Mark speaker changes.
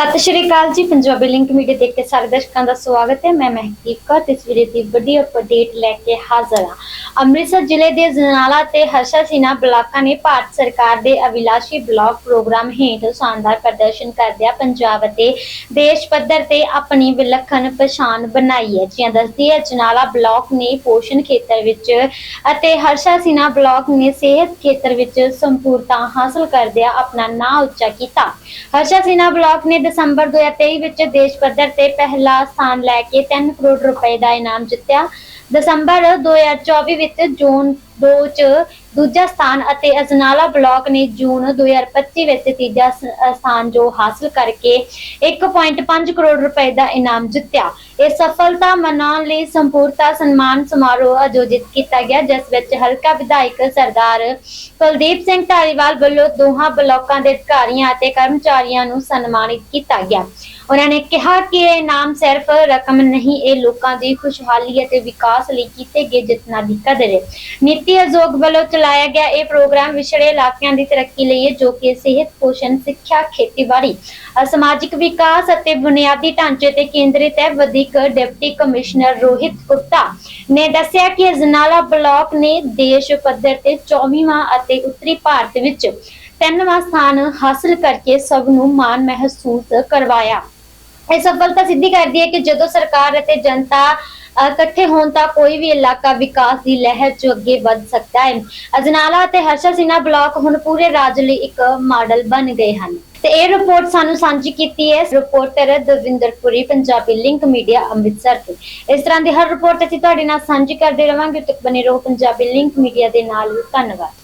Speaker 1: ਸਤਿ ਸ਼੍ਰੀ ਅਕਾਲ ਜੀ, Punjabi link media ਦੇਖ ਕੇ ਸਾਰੇ ਦਰਸ਼ਕਾਂ ਦਾ ਸਵਾਗਤ ਹੈ। ਮੈਂ ਮਹਿਕਦੀਪ ਕੌਰ ਤੇ ਇਸ ਵੀਡੀਓ ਦੀ ਵੱਡੀ ਅਪਡੇਟ ਲੈ ਕੇ ਹਾਜ਼ਰ ਹਾਂ। ਅੰਮ੍ਰਿਤਸਰ ਜ਼ਿਲ੍ਹੇ ਦੇ ਜਨਾਲਾ ਤੇ ਹਰਸ਼ਾ ਸਿਨਾ ਬਲਾਕਾਂ ਨੇ ਭਾਰਤ ਸਰਕਾਰ ਦੇ ਅਵਿਲਾਸ਼ੀ ਬਲਾਕ ਪ੍ਰੋਗਰਾਮ ਹੇਠ ਸ਼ਾਨਦਾਰ ਪ੍ਰਦਰਸ਼ਨ ਕਰਦਿਆਂ ਪੰਜਾਬ ਅਤੇ ਦੇਸ਼ ਪੱਧਰ ਤੇ ਆਪਣੀ ਵਿਲੱਖਣ ਪਛਾਣ ਬਣਾਈ ਹੈ। ਜਿਵੇਂ ਦੱਸਦੀ ਹੈ, ਜਨਾਲਾ ਬਲਾਕ ਨੇ ਪੋਸ਼ਣ ਖੇਤਰ ਵਿੱਚ ਅਤੇ ਹਰਸ਼ਾ ਸਿਨਾ ਬਲਾਕ ਨੇ ਸਿਹਤ ਖੇਤਰ ਵਿੱਚ ਸੰਪੂਰਨਤਾ ਹਾਸਲ ਕਰਦਿਆਂ ਆਪਣਾ ਨਾਂ ਉੱਚਾ ਕੀਤਾ। ਹਰਸ਼ਾ ਸਿਨਾ ਬਲਾਕ ਨੇ ਦਸੰਬਰ 2023 ਵਿੱਚ ਦੇਸ਼ ਪੱਧਰ ਤੇ ਪਹਿਲਾ ਸਥਾਨ ਲੈ ਕੇ 3 ਕਰੋੜ ਰੁਪਏ ਦਾ ਇਨਾਮ ਜਿੱਤਿਆ। ਦਸੰਬਰ 2024 ਵਿੱਚ ਜ਼ੋਨ 2 ਚ ਦੂਜਾ ਸਥਾਨ ਅਤੇ ਅਜਨਾਲਾ ਬਲਾਕ ਨੇ ਜੂਨ 2025 ਵਿੱਚ ਤੀਜਾ ਸਥਾਨ ਜੋ ਹਾਸਲ ਕਰਕੇ 1.5 ਕਰੋੜ ਰੁਪਏ ਦਾ ਇਨਾਮ ਜਿੱਤਿਆ। ਇਹ ਸਫਲਤਾ ਮਨਾਉਣ ਲਈ ਸੰਪੂਰਤਾ ਸਨਮਾਨ ਸਮਾਰੋਹ ਆਯੋਜਿਤ ਕੀਤਾ ਗਿਆ, ਜਿਸ ਵਿੱਚ ਹਲਕਾ ਵਿਧਾਇਕ ਸਰਦਾਰ ਕੁਲਦੀਪ ਸਿੰਘ ਧਾਰੀਵਾਲ ਵੱਲੋਂ ਦੋਹਾਂ ਬਲਾਕਾਂ ਦੇ ਅਧਿਕਾਰੀਆਂ ਅਤੇ ਕਰਮਚਾਰੀਆਂ ਨੂੰ ਸਨਮਾਨਿਤ ਕੀਤਾ ਗਿਆ। ਉਹਨਾਂ ਨੇ ਕਿਹਾ ਕਿ ਇਹ ਇਨਾਮ ਸਿਰਫ ਰਕਮ ਨਹੀਂ, ਇਹ ਲੋਕਾਂ ਦੀ ਖੁਸ਼ਹਾਲੀ ਅਤੇ ਵਿਕਾਸ ਲਈ ਕੀਤੇ ਗਏ ਯਤਨਾਂ ਦੀ ਕਦਰ ਹੈ। ਨੀਤੀ ਆਯੋਗ ਵੱਲੋਂ ਚਲਾਇਆ ਗਿਆ ਇਹ ਪ੍ਰੋਗਰਾਮ ਵਿਛੜੇ ਇਲਾਕਿਆਂ ਦੀ ਤਰੱਕੀ ਲਈ ਹੈ, ਜੋ ਕਿ ਸਿਹਤ, ਪੋਸ਼ਣ, ਸਿੱਖਿਆ, ਖੇਤੀਬਾੜੀ ਸਮਾਜਿਕ ਵਿਕਾਸ ਅਤੇ ਬੁਨਿਆਦੀ ਢਾਂਚੇ ਤੇ ਕੇਂਦਰਿਤ ਹੈ। ਵਧੀਕ ਡਿਪਟੀ ਕਮਿਸ਼ਨਰ ਰੋਹਿਤ ਗੁਪਤਾ ਨੇ ਦੱਸਿਆ ਕਿ ਅਜਨਾਲਾ ਬਲਾਕ ਨੇ ਦੇਸ਼ ਪੱਧਰ ਤੇ 24ਵਾਂ ਅਤੇ ਉੱਤਰੀ ਭਾਰਤ ਵਿੱਚ ਤਿੰਨਵਾਂ ਸਥਾਨ ਹਾਸਲ ਕਰਕੇ ਸਭ ਨੂੰ ਮਾਣ ਮਹਿਸੂਸ ਕਰਵਾਇਆ। ਇਹ ਸਫਲਤਾ ਸਿੱਧੀ ਕਰਦੀ ਹੈ ਕਿ ਜਦੋਂ ਸਰਕਾਰ ਅਤੇ ਜਨਤਾ ਇਕੱਠੇ ਹੋਣ ਤਾਂ ਕੋਈ ਵੀ ਇਲਾਕਾ ਵਿਕਾਸ ਦੀ ਲਹਿਰ 'ਚ ਅੱਗੇ ਵੱਧ ਸਕਦਾ ਹੈ। ਅਜਨਾਲਾ ਅਤੇ ਹਰਸ਼ਾ ਸਿਨਾ ਬਲਾਕ ਹੁਣ ਪੂਰੇ ਰਾਜ ਲਈ ਇੱਕ ਮਾਡਲ ਬਣ ਗਏ ਹਨ। ਤੇ ਇਹ ਰਿਪੋਰਟ ਸਾਨੂੰ ਸਾਂਝੀ ਕੀਤੀ ਹੈ। Reporter Davinderpuri, Punjabi link media, Amritsar ਤੋਂ। ਇਸ ਤਰ੍ਹਾਂ ਦੀ ਹਰ ਰਿਪੋਰਟ ਅਸੀਂ ਤੁਹਾਡੇ ਨਾਲ ਸਾਂਝੀ ਕਰਦੇ ਰਵਾਂਗੇ। ਤੱਕ ਬਨੇ ਰਹੋ ਪੰਜਾਬੀ ਲਿੰਕ ਮੀਡੀਆ ਦੇ ਨਾਲ। ਧੰਨਵਾਦ।